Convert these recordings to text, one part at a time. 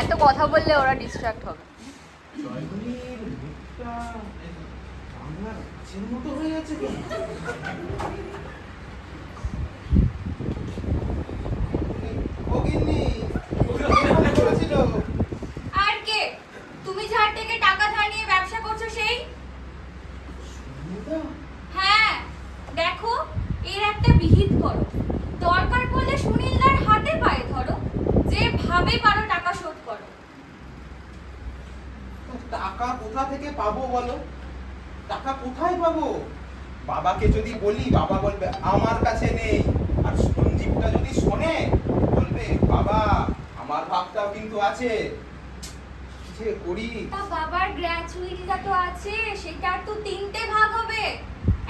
এত কথা বললে ওরা ডিস্ট্রাক্ট হবে। আমার মতো হয়ে যাচ্ছে টাকা ধার নিয়ে ব্যবসা করছ সেই? হ্যাঁ দেখো এর একটা বিহিত করো। দরকার পড়লে সুনীলদার হাতে পায়ে ধরো যেভাবে পারো টাকা শোধ করো। টাকা কোথা থেকে পাবো বলো? টাকা কোথায় পাবো? বাবাকে যদি বলি বাবা বলবে আমার কাছে নেই। আর সঞ্জীবটা যদি শোনে বলবে বাবা আমার ভাগটাও কিন্তু আছে। যে করি তা বাবার গ্র্যাচুইটিটা তো আছে সেটার তো তিনটে ভাগ হবে।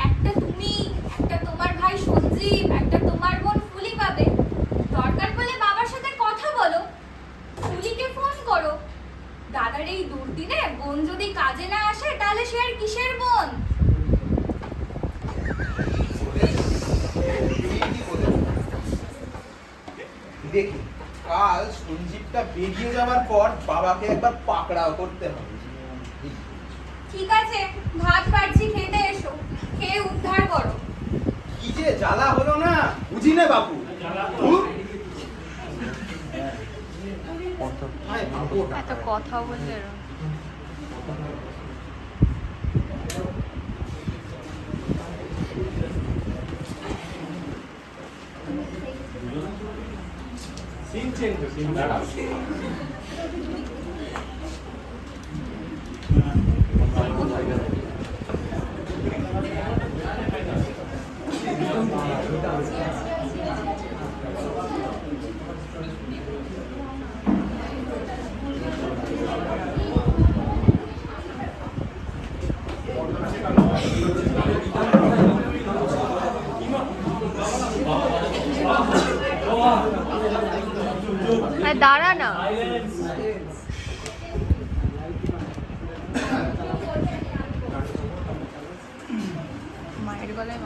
একটা তুমি একটা তোমার ভাই সঞ্জীব একটা তোমার বোন ফুলি পাবে। দরকার পড়লে বাবার সাথে কথা বলো ফুলিকে ফোন করো। দাদার এই দুর্দিনে বোন যদি কাজে না আসে তাহলে সে আর কিসের বোন? দেখি। কাল সঞ্জীবটা বেরিয়ে যাওয়ার পর বাবাকে একবার পাকড়াও করতে হবে। ঠিক আছে ভাত বাড়ছি খেতে এসো। খেয়ে উদ্ধার করো। কি যে জ্বালা হলো না বুঝি না। বাবু ধুর। হায় বাবু, এত কথা বললে দাঁড়া না মায়ের গলায়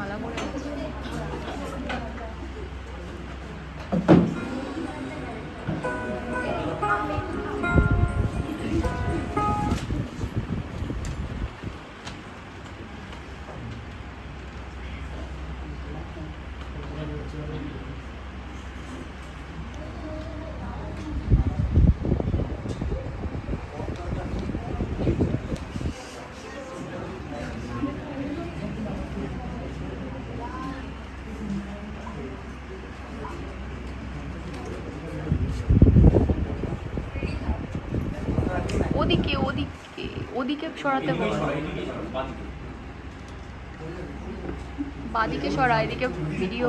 ওদিকে সরাতে বাদিকে সরা এদিকে ভিডিও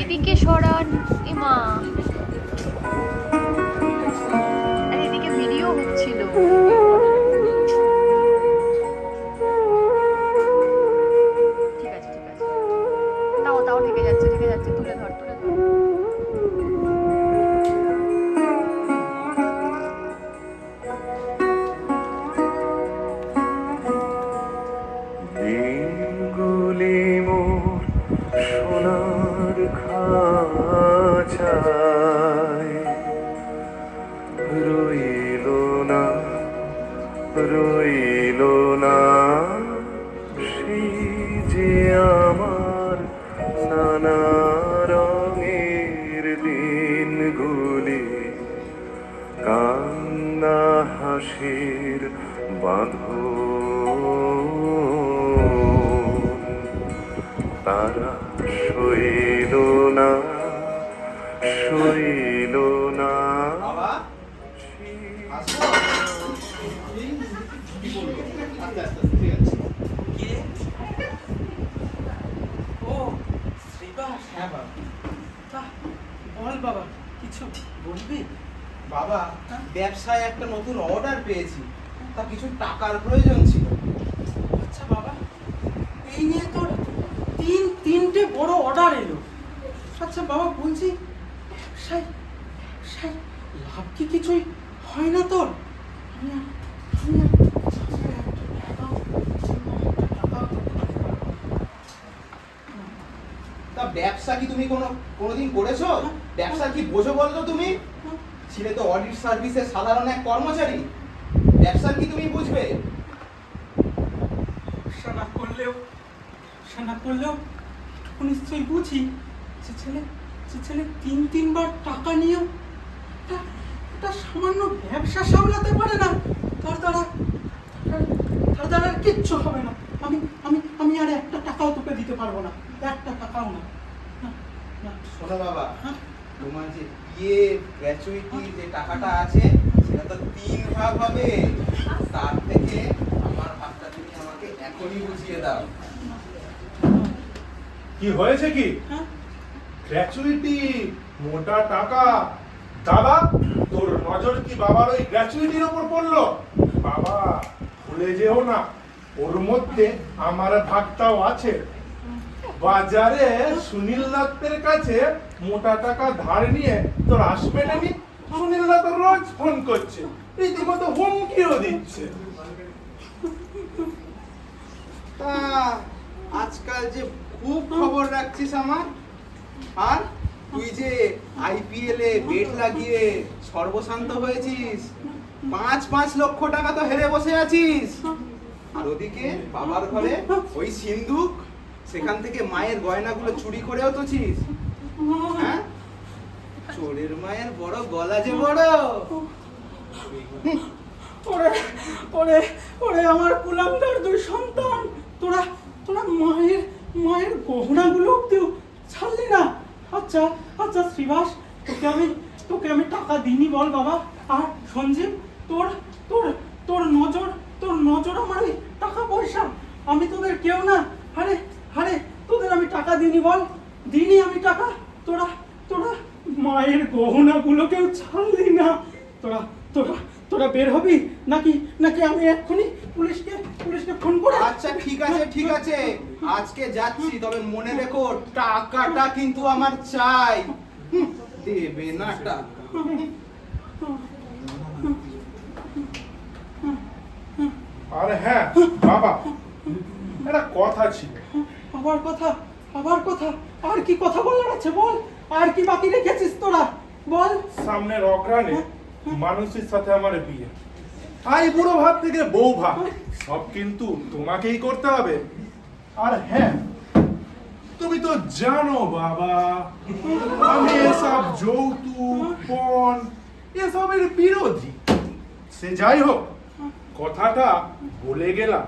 এদিকে সরান এমা ও শ্রীবাস হ্যাঁ বাবা বাহ, বল বাবা কিছু বলবি বাবা ব্যবসায় একটা নতুন অর্ডার পেয়েছি। তা কিছু টাকার প্রয়োজন ছিল আচ্ছা বাবা এই নিয়ে তোর তিন তিনটে বড় অর্ডার এলো। আচ্ছা বাবা বলছি ব্যবসায় ব্যবসায় লাভ কি কিছুই হয় না তোর? আমি। তা ব্যবসা কি তুমি কোনো কোনোদিন করেছ? ব্যবসা কি বোঝো বলো তো তুমি? না, ছেলে তো অডিট সার্ভিসের সাধারণ এক কর্মচারী। ব্যবসা কি তুমি বুঝবে? সানা করলেও সানা করলেও নিশ্চয়ই বুঝি যে ছেলে যে ছেলে তিন তিনবার টাকা নিয়েও একটা- সামান্য ব্যবসা সামলাতে পারে না। তার দ্বারা তার- দ্বারা কিচ্ছু হবে না। আমি আমি আমি আর একটা টাকাও তোকে দিতে পারব না। একটা টাকাও না। শোনো বাবা হ্যাঁ? তোমার যে বিয়ে গ্র্যাচুইটি যে টাকাটা আছে সেটা তো তিন ভাগ হবে। তার থেকে আমার ভাগটা তুমি আমাকে এখনই বুঝিয়ে দাও। কি হয়েছে কি? গ্র্যাচুইটি মোটা টাকা। দাদা তোর নজর কি বাবার ওই গ্র্যাচুইটির ওপর পড়ল? বাবা ভুলে যেও না ওর মধ্যে আমার ভাগটাও আছে। বাজারে সুনীল দত্তের কাছে মোটা টাকা ধার নিয়ে তোর আসবে নাকি? সুনীল দত্ত রোজ ফোন করছে রীতিমতো হুমকিও দিচ্ছে। তা আজকাল যে খুব খবর রাখছিস আমার। আর তুই যে আইপিএল এ বেট লাগিয়ে সর্বশান্ত হয়েছিস, পাঁচ পাঁচ লক্ষ টাকা তো হেরে বসে আছিস। আর ওদিকে বাবার ঘরে ওই সিন্ধুক, সেখান থেকে মায়ের গয়নাগুলো চুরি করেও তোছিস হ্যাঁ? চোরের মায়ের বড় গলা যে বড়। ওরে ওরে ওরে আমার কুলাঙ্গার দুই সন্তান। তোরা তোরা মায়ের মায়ের গহনাগুলো অব্দিও ছাড়লি না। আচ্ছা আচ্ছা শ্রীবাস, তোকে আমি তোকে আমি টাকা দিইনি বল বাবা। আর সঞ্জীব, তোর তোর তোর নজর তোর নজর আমার ওই টাকা পয়সা। আমি তোদের কেউ না। আরে আরে, তোদের আমি টাকা দিইনি বল। দিইনি আমি টাকা। তোরা তোরা মায়ের গহনাগুলোকেও ছাড়লি না। তোরা তোরা তোরা বের হবি? নাকি নাকি আমি এক্ষুনি পুলিশকে পুলিশকে ফোন করে আচ্ছা ঠিক আছে ঠিক আছে। আজকে যাচ্ছি তবে মনে রেখো টাকাটা কিন্তু আমার চাই। দেবে না টাকা। আর হ্যাঁ বাবা একটা কথা ছিল। আবার কথা আবার কথা। আর কি কথা বলার আছে বল? আর কি বাকি রেখেছিস তোরা? বল। সামনের অগ্রাণে মানুষের সাথে আমার বিয়ে। আই বুড়ো ভাব থেকে বউ ভাব। সব কিন্তু তোমাকেই করতে হবে। আর হ্যাঁ তুমি তো জানো বাবা আমি এসব যৌতুক পণ এসবের বিরোধী। সে যাই হোক কথাটা বলে গেলাম।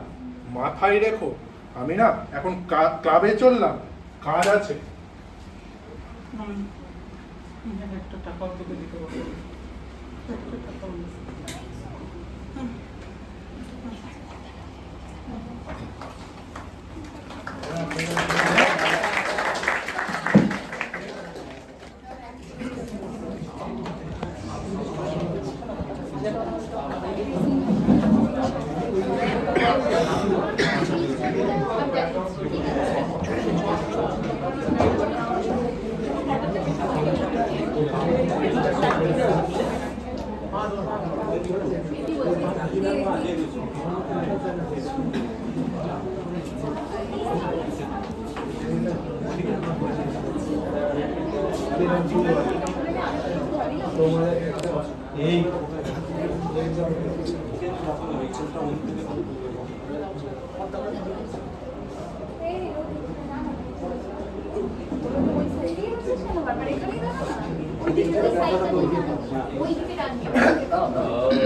মাথায় রেখো আমি না এখন কা- ক্লাবে চললাম কাজ আছে। একটা টাকাও তোকে দিতে পারব। ちょっと思います。এই, ওই দিকে, ওই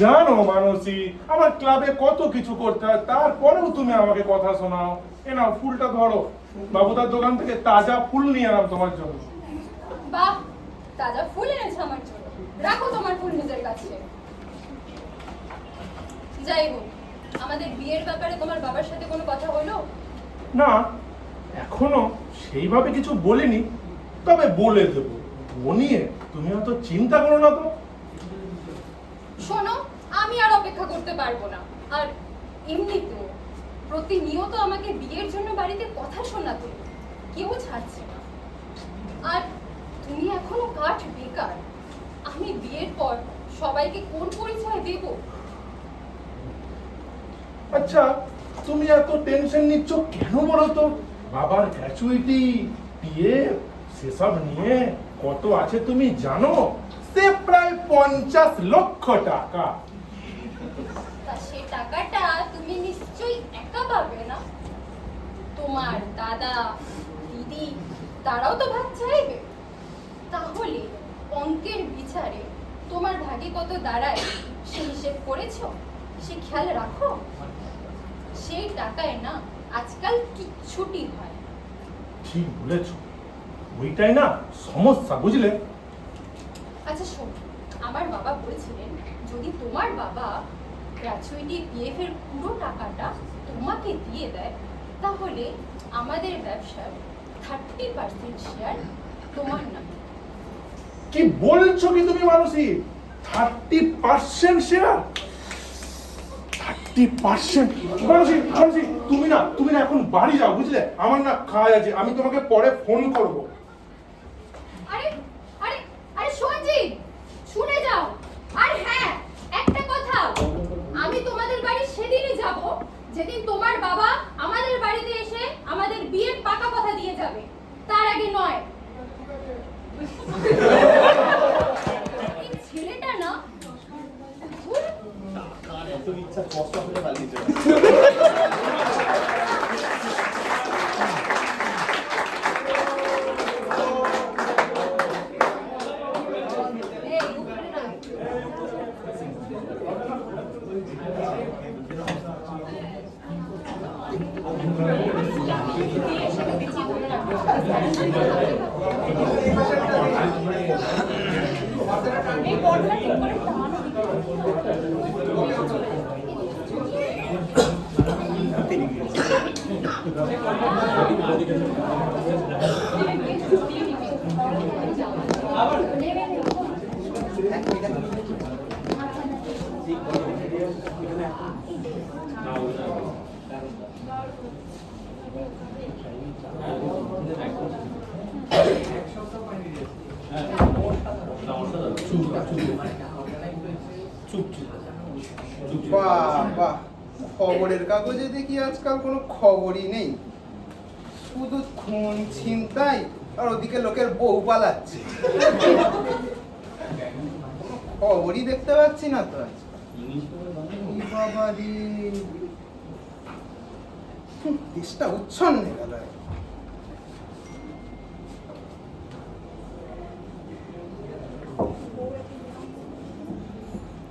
জানো মানসী আমার ক্লাবে কত কিছু করতে হয় তারপরেও তুমি আমাকে কথা শোনাও। এ নাও ফুলটা ধরো। বাবুদার দোকান থেকে তাজা ফুল নিয়ে এলাম তোমার জন্য। বাহ তাজা ফুল এনেছে আমার জন্য। রাখো তোমার ফুল নিজের কাছে। যাই হোক আমাদের বিয়ের ব্যাপারে তোমার বাবার সাথে কোনো কথা হলো? না এখনও সেইভাবে কিছু বলিনি। তবে বলে দেব। ও নিয়ে তুমি অত চিন্তা করো না তো। শোনো, আমি আর অপেক্ষা করতে পারব না। আর এমনিতেও প্রতিনিয়ত আমাকে বিয়ের জন্য বাড়িতে কথা শোনাতে কেউ ছাড়ছে না। আর তুমি এখনও কাঠ বেকার, আমি বিয়ের পর সবাইকে কোন পরিচয় দেব? আচ্ছা তুমি এত টেনশন নিচ্ছ কেন বলো তো? বাবার গ্র্যাচুইটি বিয়ে, সেসব নিয়ে কত আছে তুমি জানো? প্রায় পঞ্চাশ লক্ষ টাকা। সে টাকাটা তুমি নিশ্চয়ই একা পাবে না? তোমার দাদা দিদি তারাও তো ভাগ চাইবে। তাহলে অঙ্কের বিচারে তোমার ভাগে কত দাঁড়ায় সে হিসেব করেছ? সে খেয়াল রাখো। সেই টাকায় না আজকাল কিচ্ছুটি হয়। ঠিক বলেছ। ওইটাই না সমস্যা বুঝলে? আচ্ছা শোন। আমার বাবা বলছিলেন, যদি তোমার বাবা পুরো টাকাটা তোমাকে দিয়ে দেয়, তাহলে আমাদের ব্যবসার থার্টি পার্সেন্ট শেয়ার তোমার নামে। কি বলছো কি তুমি Manasi? Thirty percent share thirty percent Manasi Manasi, তুমি না তুমি না এখন বাড়ি যাও, বুঝলে? আমার না কাজ আছে, আমি তোমাকে পরে ফোন করব আরে আরে আরে সঞ্জিত শুনে যাও আর হ্যাঁ একটা কথা আমি তোমাদের বাড়ি সেদিনই যাব যেদিন তোমার বাবা আমাদের বাড়িতে এসে আমাদের বিয়ের পাকা কথা দিয়ে যাবে তার আগে নয়। ছেলেটা না এই বড়টা ঠিক করে টানো। বাহ বাহ খবরের কাগজে দেখি আজকাল কোনো খবরই নেই। শুধু খুন, ছিনতাই, আর ওদিকে লোকের বউ পালাচ্ছে। খবরই দেখতে পাচ্ছি না তো বাবা রে। দেশটা উচ্ছন্নে গেল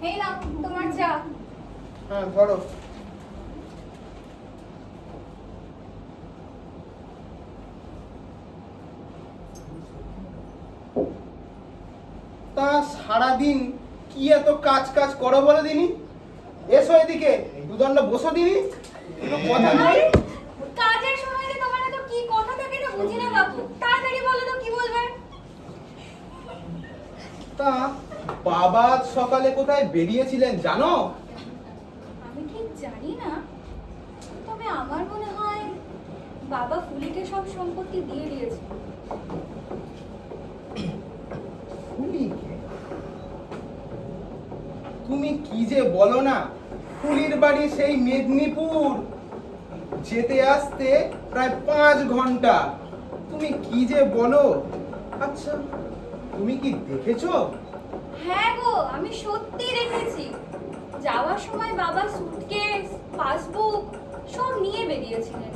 এই নাও তোমার চা হ্যাঁ ধরো তা সারাদিন কি এত কাজ কাজ করো বলো দিনি এসো এদিকে দুদণ্ড বসো দিনি একটু কথা বলি আরে, কাজের সময় যে তোমার এত কি কথা থাকে না বুঝি না বাবু তাড়াতাড়ি বলো তো কি বলবে তা বাবা আজ সকালে কোথায় বেরিয়েছিলেন জানো? আমি ঠিক জানি না তবে আমার মনে হয় বাবা ফুলিকে সব সম্পত্তি দিয়ে দিয়েছে। ফুলিকে? তুমি কি যে বলো না ফুলির বাড়ি সেই মেদিনীপুর। যেতে আসতে প্রায় পাঁচ ঘণ্টা। তুমি কি যে বলো? আচ্ছা তুমি কি দেখেছ? হ্যাঁ গো আমি সত্যি দেখেছি। যাওয়ার সময় বাবা সুটকেস পাসবুক সব নিয়ে বেরিয়েছিলেন।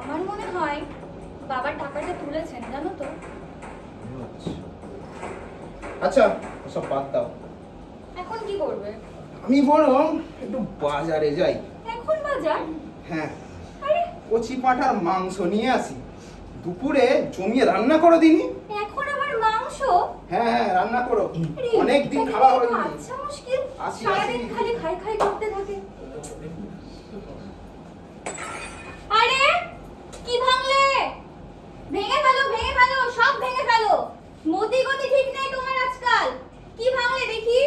আমার মনে হয় বাবার টাকাটা তুলেছেন জানো তো? আচ্ছা সব বাদ দাও। এখন কি করবে? আমি বরং একটু বাজারে যাই। এখন বাজার? হ্যাঁ। আরে। কচি পাঁঠার মাংস নিয়ে আসি। দুপুরে জমিয়ে রান্না করো দিনি। এখন আবার মাংস? হ্যাঁ হ্যাঁ রান্না করো। অনেক দিন খাওয়া হয়নি। আচ্ছা মুশকিল? সারাদিন। খালি খাই খাই করতে থাকে। আরে কি ভাঙলে? ভেঙে ফেলো ভেঙে ফেলো সব ভেঙে ফেলো। মতি গতি ঠিক নেই তোমার আজকাল। কি ভাঙলে দেখি?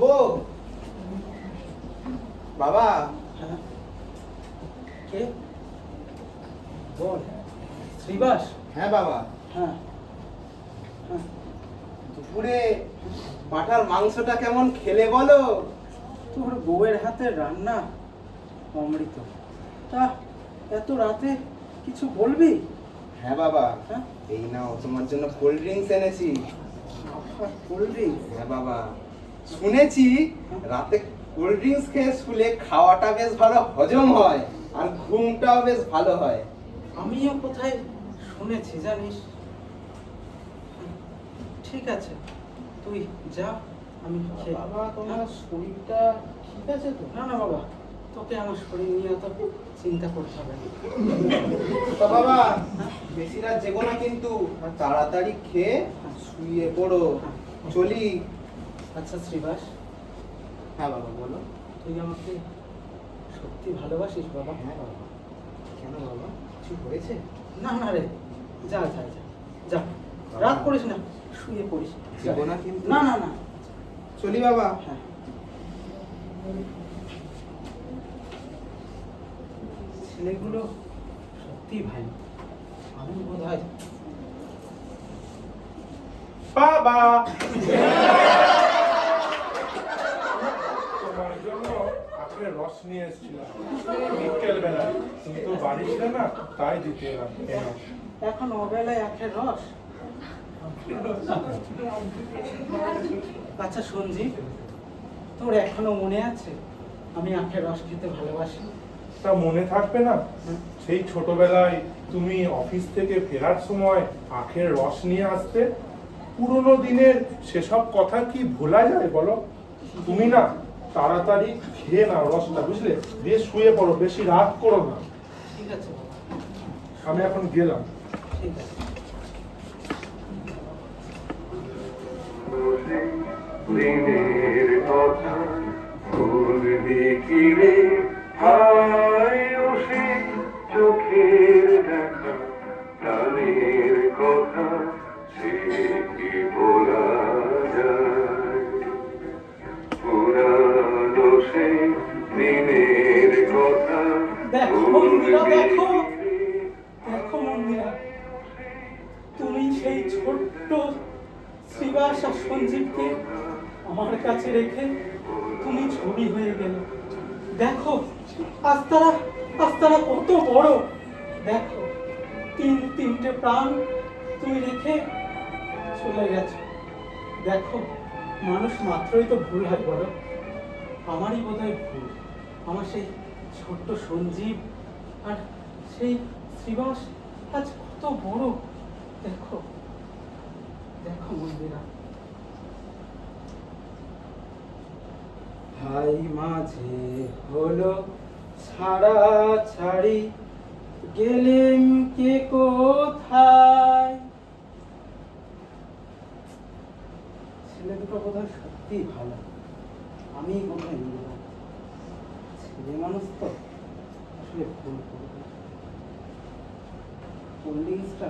আসব বাবা। কে? বল। শ্রীবাস? হ্যাঁ বাবা। হ্যাঁ। হ্যাঁ। দুপুরে পাঁঠার মাংসটা কেমন খেলে বলো? তোর বউয়ের হাতের রান্না অমৃত। তা এত রাতে কিছু বলবি? হ্যাঁ বাবা। হ্যাঁ? এই নাও তোমার জন্য কোল্ড ড্রিঙ্কস এনেছি। কোল্ড ড্রিঙ্কস হ্যাঁ বাবা। শুনেছি রাতে কোল্ড ড্রিঙ্কস খেয়ে শুলে খাওয়াটা বেশ ভালো হজম হয় আর ঘুমটাও বেশ ভালো হয়। আমিও কোথায় শুনেছি জানিস? ঠিক আছে তুই যা আমি খেয়ে বাবা তোমার শরীরটা ঠিক আছে তো? না না বাবা তোকে আমার শরীর নিয়ে অত চিন্তা করতে হবে না। তো বাবা বেশি রাত জেগো না কিন্তু তাড়াতাড়ি খেয়ে শুয়ে পড়ো। চলি। আচ্ছা শ্রীবাস। হ্যাঁ বাবা বলো। তুই আমাকে সত্যি ভালোবাসিস বাবা? হ্যাঁ বাবা। কেন বাবা? কিছু হয়েছে? না না রে। যা যা যা। যা। রাত করিস না। শুয়ে পড়িস। না কিন্তু না না না। চলি বাবা। হ্যাঁ। ছেলেগুলো সত্যি ভাই। আমি বোধ হয় বাবা তোমার জন্য রস নিয়ে এসেছিলাম। তুমি তো বাড়ি ছিলে না তাই দিতে এলাম। এখন আখের রস? আচ্ছা সঞ্জীব তোর এখনও মনে আছে? আমি আখের রস খেতে ভালোবাসি। তা মনে থাকবে না? সেই ছোটবেলায় তুমি অফিস থেকে ফেরার সময় আখের রস নিয়ে আসতে পুরোনো দিনের সেসব কথা কি ভোলা যায় বলো? তুমি না তাড়াতাড়ি খেয়ে নাও রসটা বুঝলে? দিয়ে শুয়ে পড়ো বেশি রাত করো না। ঠিক আছে। আমি এখন গেলাম। ঠিক আছে। দিনের কথা ভুলবি কিরে প্রাণ তুমি রেখে চলে গেছো। দেখো, মানুষ মাত্রই তো ভুল হয়, বলো। আমারই বোধহয় ভুল। আমার সেই ছোট্ট সঞ্জীব আর সেই শ্রীবাস, আজ কত বড়। দেখো দেখো মন্দিরা। ভাই মাঝে হলো ছাড়া ছাড়ি গেলেন কে কোথায়? ছেলে দুটো বোধহয় সত্যি ভালো। আমি কোথায় নিয়ে যাব? ছেলে মানুষ তো। আসলে ভুল করবে। কোল্ড ড্রিঙ্কসটা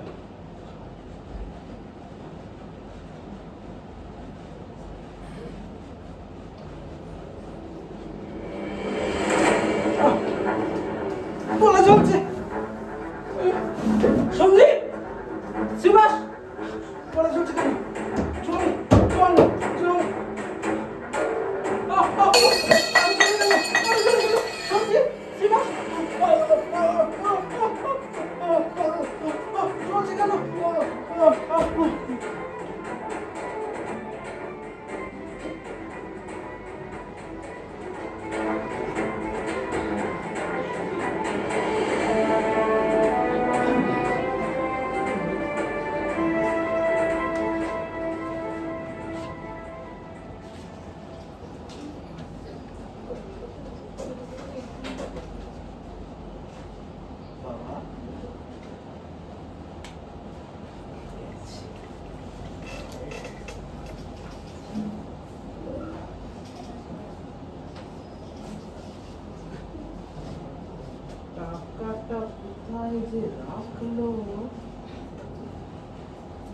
রাখল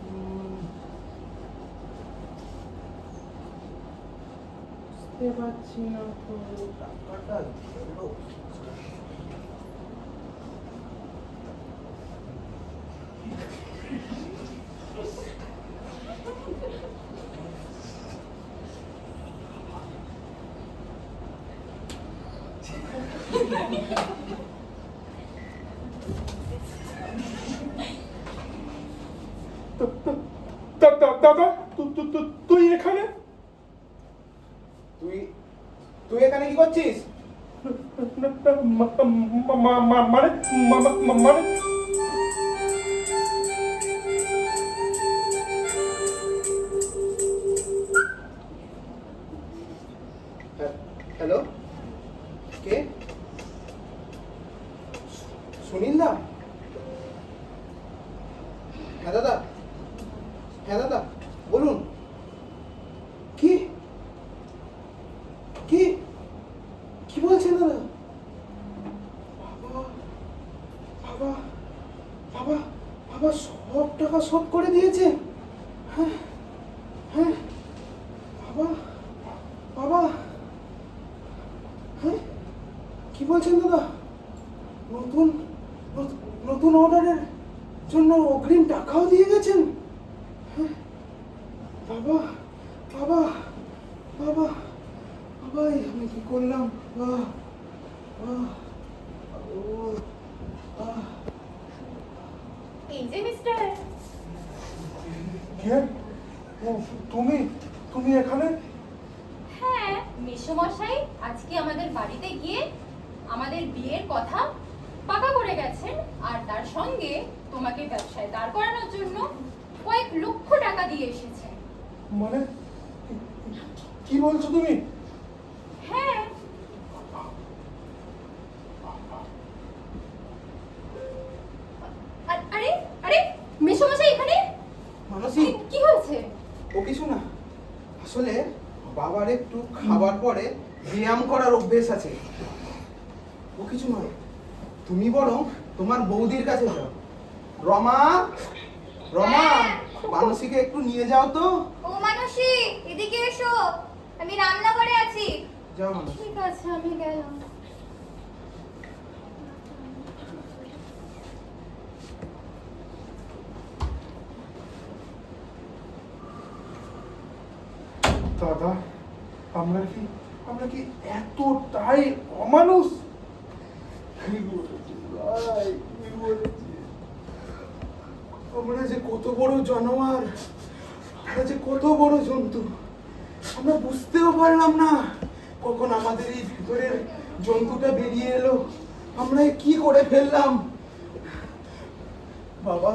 উম, বুঝতে পারছি না তো টাকাটা গেল দা- দা- দাদা তু- তু- তু- তুই এখানে তুই তুই এখানে কি করছিস মা- মা- মা- মা- মানে মানে হ্যালো? কে? সুনীল দা হ্যাঁ দাদা হ্যাঁ দাদা বলুন কি কি কি বলছেন দাদা বাবা বাবা বাবা বাবা সব টাকা শোধ করে দিয়েছে হ্যাঁ হ্যাঁ বাবা বাবা হ্যাঁ কি বলছেন দাদা নতুন নত- নতুন অর্ডারের জন্য অগ্রিম টাকাও দিয়ে গেছেন হ্যাঁ বাবা বাবা বাবা বাবা এই আমি কি করলাম বাহ বাহ ও আহ এই যে মিস্টার কে ও, তুমি তুমি এখানে? হ্যাঁ মেসমশাই আজকে আমাদের বাড়িতে গিয়ে আমাদের বিয়ের কথা পাকা করে গেছেন আর তার সঙ্গে তোমাকে ব্যবসায় দাঁড় করানোর জন্য কয়েক লক্ষ টাকা দিয়ে এসেছেন মানে কি- কি বলছো তুমি? বাবার একটু খাবার পরে ব্যায়াম করার অভ্যেস আছে। ও কিছু নয়। তুমি বরং তোমার বৌদির কাছে যাও। রমা রমা মানসীকে একটু নিয়ে যাও তো। ও মানসী এদিকে এসো। আমি রান্নাঘরে আছি। যাও মানসী। ঠিক আছে আমি গেলাম। দাদা আমরা কি আমরা কি এতটাই অমানুষ? আমরা যে কত বড় জানোয়ার, আমরা যে কত বড় জন্তু, আমরা বুঝতেও পারলাম না কখন আমাদের এই ভিতরের জন্তুটা বেরিয়ে এলো। আমরা কি করে ফেললাম? বাবা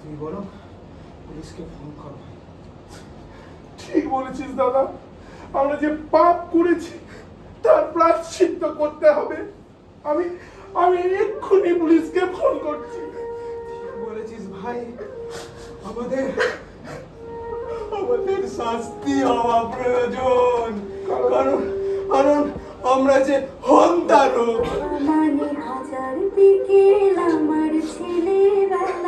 তুই বলো পুলিশকে ফোন কর ঠিক বলেছিস দাদা আমরা যে পাপ করেছি তার প্রায়শ্চিত্ত করতে হবে। আমি আমি এক্ষুনি পুলিশকে ফোন করছি। বলেছিস ভাই? আমাদের আমাদের শাস্তি হওয়া প্রয়োজন। কারণ কারণ আমরা যে হন্তারক। মানে হাজার বিকেল আমার ছেলেবেলা।